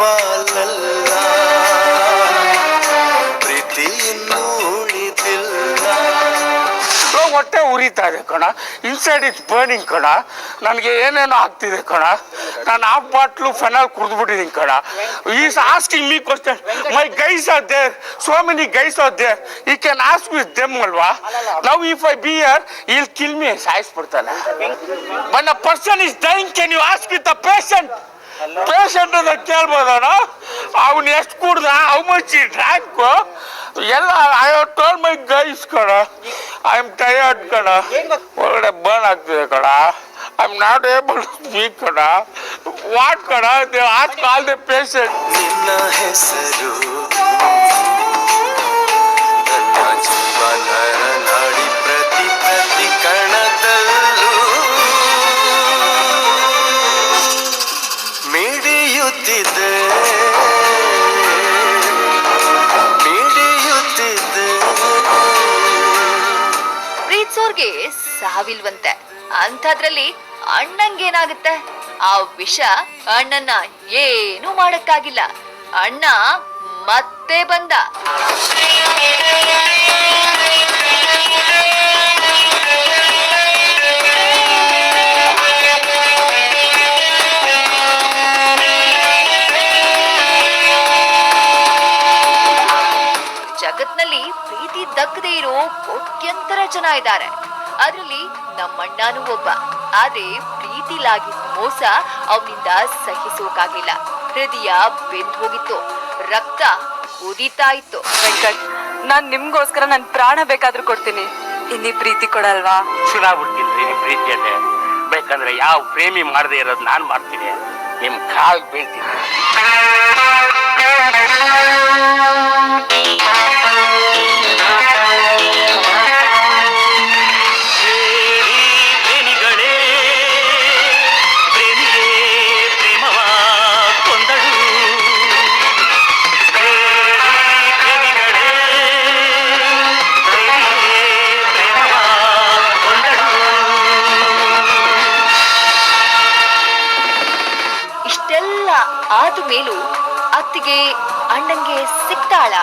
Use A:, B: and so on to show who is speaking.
A: ಪಾಲಲ್ಲ. ಪ್ರೀತಿಯನ್ನು ಉಳಿದಿಲ್ಲ. ಹೊಟ್ಟೆ ಉರಿತಾ ಇದೆ ಕಣ. ಇನ್ಸೈಡ್ ಇಸ್ ಬರ್ನಿಂಗ್ ಕಣ. ನನಗೆ ಏನೇನೋ ಆಗ್ತಿದೆ ಕಣ. ನಾನು ಆ ಬಾಟ್ಲು ಫೆನಲ್ ಕುಡಿದ್ಬಿಟ್ಟಿದ್ದೀನಿ ಕಣ. Is asking me question my guys are there so many guys are there ಈ ಕ್ಯಾನ್ ಆಸ್ಕ್ ವಿತ್ ದೆಮ್ ಅಲ್ವಾ? Now if I beer I'll kill me ಸಾಯಿಸ್ಬಿಡ್ತಾನೆ. But a person is dying can you ask with a patient patient ಅಂತ ಕೇಳ್ಬೋದಣ್ಣ? ಅವನು ಎಷ್ಟು ಕುಡ್ದ how much ಈ drank ಎಲ್ಲ I have told my guys ಕಣ. I am tired ಕಣ ಒಳಗಡೆ ಬರ್ನ್ ಆಗ್ತಿದೆ ಕಣ. I am not able to speak ಕಣ. ವಾಟ್ ಕಣ? ದೇ ಆಲ್ ದ ಪೇಷಂಟ್
B: ನಿನ್ನ ಹೆಸರು
C: ಪ್ರೀತ್ಸೋರ್ಗೆ ಸಾವಿಲ್ವಂತೆ. ಅಂಥದ್ರಲ್ಲಿ ಅಣ್ಣಂಗೇನಾಗುತ್ತೆ? ಆ ವಿಷ ಅಣ್ಣನ ಏನೂ ಮಾಡಕ್ಕಾಗಿಲ್ಲ. ಅಣ್ಣ ಮತ್ತೆ ಬಂದ. ಜಗತ್ನಲ್ಲಿ ಪ್ರೀತಿ ದಕ್ಕದೇ ಇರೋ ಕೋಟ್ಯಂತರ ಜನ ಇದ್ದಾರೆ. ಅದ್ರಲ್ಲಿ ನಮ್ಮಣ್ಣನೂ ಒಬ್ಬ. ಆದ್ರೆ ಪ್ರೀತಿಲಾಗಿ ಮೋಸ ಅವನಿಂದ ಸಹಿಸೋಕಾಗ್ಲಿಲ್ಲ ಹೃದಯ ಬೆಂದ್ ಹೋಗಿತ್ತು. ರಕ್ತ ಕುದೀತಾ ಇತ್ತು.
D: ವೆಂಕಟ್ ನಾನ್ ನಿಮ್ಗೋಸ್ಕರ ನನ್ ಪ್ರಾಣ ಬೇಕಾದ್ರೂ ಕೊಡ್ತೀನಿ. ಇನ್ನಿ ಪ್ರೀತಿ ಕೊಡಲ್ವಾ?
A: ಸುನಾಗ್ಬಿಡ್ತೀನಿ ರೀ ನಿಮ್ಮ ಪ್ರೀತಿಯಲ್ಲೇ ಬೇಕಂದ್ರೆ ಯಾವ ಪ್ರೇಮಿ ಮಾಡದೆ ಇರೋದು ನಾನ್ ಮಾಡ್ತೀನಿ. ನಿಮ್ ಕಾಲ್ ಬೀಳ್ತೀನಿ.
C: ಇಷ್ಟೆಲ್ಲ ಆದ ಮೇಲೂ ಅತ್ತಿಗೆ ಅಣ್ಣಂಗೆ ಸಿಕ್ತಾಳ.